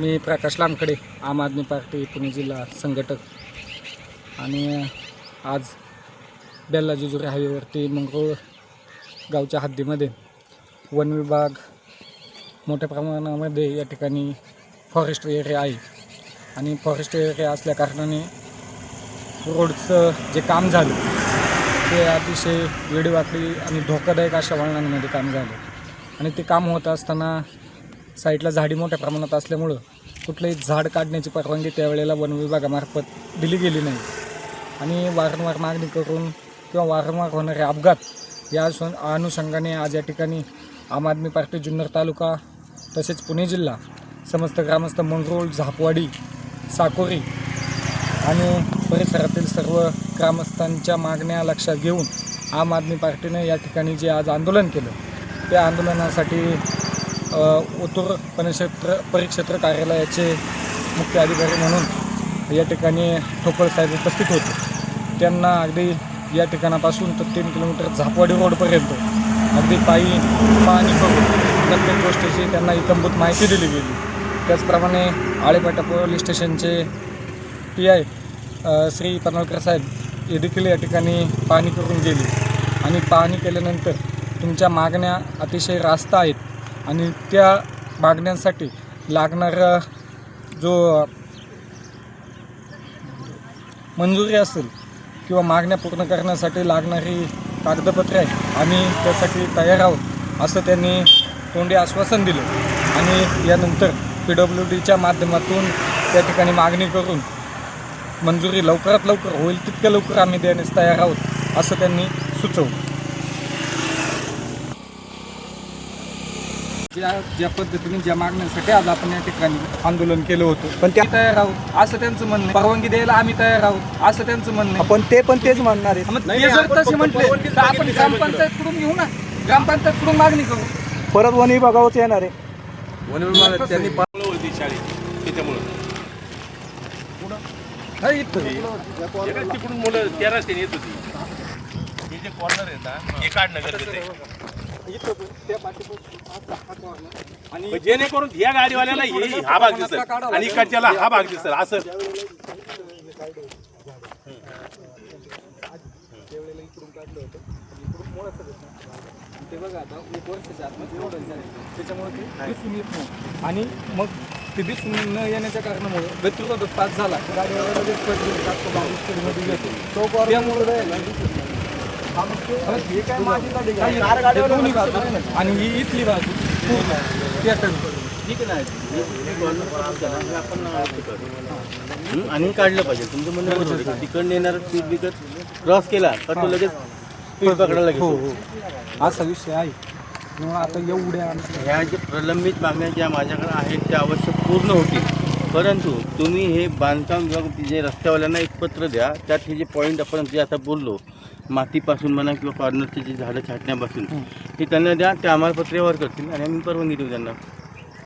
मी प्रकाश लामकडे आम आदमी पार्टी पुणे जिल्हा संघटक. आणि आज बेल्ला जेजुरी हायवेवरती मंगरूळ गावच्या हद्दीमध्ये वन विभाग मोठ्या प्रमाणामध्ये या ठिकाणी फॉरेस्ट एरिया आहे. आणि फॉरेस्ट एरिया असल्या कारणाने रोडचं जे काम झालं ते अतिशय वेडीवाकडी आणि धोकादायक अशा वळणांमध्ये काम झालं. आणि ते काम होत असताना साईडला झाडी मोठ्या प्रमाणात असल्यामुळं कुठलंही झाड काढण्याची परवानगी त्यावेळेला वन विभागामार्फत दिली गेली नाही. आणि वारंवार मागणी करून किंवा वारंवार होणारे अपघात या अनु- अनुषंगाने आज या ठिकाणी आम आदमी पार्टी जुन्नर तालुका तसेच पुणे जिल्हा समस्त ग्रामस्थ मंगरोळ झापवाडी साकोरी आणि परिसरातील सर्व ग्रामस्थांच्या मागण्या लक्षात घेऊन आम आदमी पार्टीने या ठिकाणी जे आज आंदोलन केलं त्या आंदोलनासाठी ओतूर परिक्षेत्र परिक्षेत्र कार्यालयाचे मुख्य अधिकारी म्हणून या ठिकाणी ठोकळ साहेब उपस्थित होते. त्यांना अगदी या ठिकाणापासून तर तीन किलोमीटर झापवाडी रोडपर्यंत अगदी पायी पाहणी करून प्रत्येक गोष्टीची त्यांना इतंभूत माहिती दिली गेली. त्याचप्रमाणे आळेपाटा पोलीस स्टेशनचे पी आय श्री पनवळकर साहेब हे देखील या ठिकाणी पाहणी करून गेली. आणि पाहणी केल्यानंतर तुमच्या मागण्या अतिशय रास्त आहेत. आणि त्या मागण्यांसाठी लागणारा जो मंजुरी असेल किंवा मागण्या पूर्ण करण्यासाठी लागणारी कागदपत्रे आहे आम्ही त्यासाठी तयार आहोत असं त्यांनी तोंडी आश्वासन दिलं. आणि यानंतर पी डब्ल्यू डीच्या माध्यमातून त्या ठिकाणी मागणी करून मंजुरी लवकरात लवकर होईल तितक्या लवकर आम्ही देण्यास तयार आहोत असं त्यांनी सुचवलं. ज्या ज्या पद्धतीने ज्या मागण्यांसाठी आज आपण या ठिकाणी आंदोलन केलं होतं. पण त्या तयार आहोत असं त्यांचं म्हणणं आहे. परवानगी द्यायला आम्ही तयार आहोत असं त्यांचं म्हणणं आहे. पण ते पण तेच म्हणणार आहेत. मग ते जर तसे म्हटले तर आपण ग्रामपंचायतकडून घेऊ ना. ग्रामपंचायतकडून मागणी करू. परत वन विभागावरच येणार आहे. वन विभागात त्यांनी होती शाळेत त्याच्यामुळं. हा, इथं. तिकडून मुलं त्या रस्त्याने येत होती. हे जे कॉर्नर आहे ना हे काढणं गरजेचं आहे. आणि मग जेणेकरून या गाडीवाल्याला हे हा भाग दिसत आणि इकडच्याला हा भाग दिसत असं ते बघा आता एक वर्षाच्या आतमध्ये एवढं झालं. त्याच्यामुळे ते दिसून येत नाही आणि मग ते दिसून न येण्याच्या कारणामुळे गतिरोध पास झाला. गाडीवाला लगेच पडली चौकावर त्यामुळे आणि ही इथली बाजू. हं, आणि काढलं पाहिजे. तुमचं म्हणणं तिकडनं येणार स्पीड ब्रेकर क्रॉस केला का तो लगेच स्पीड पकडायला हो लागेल. हो. असा विषय आहे. आता एवढ्या ह्या ज्या प्रलंबित मागण्या ज्या माझ्याकडे आहेत त्या अवश्य पूर्ण होतील. परंतु तुम्ही हे बांधकाम विभाग जे रस्त्यावाल्यांना एक पत्र द्या त्यात हे जे पॉईंट आपण जे आता बोललो मातीपासून म्हणा किंवा कॉर्नरचे जे झाडं छाटण्यापासून हे त्यांना द्या ते आम्हाला पत्र व्यवहार करतील आणि आम्ही परवानगी देऊ त्यांना.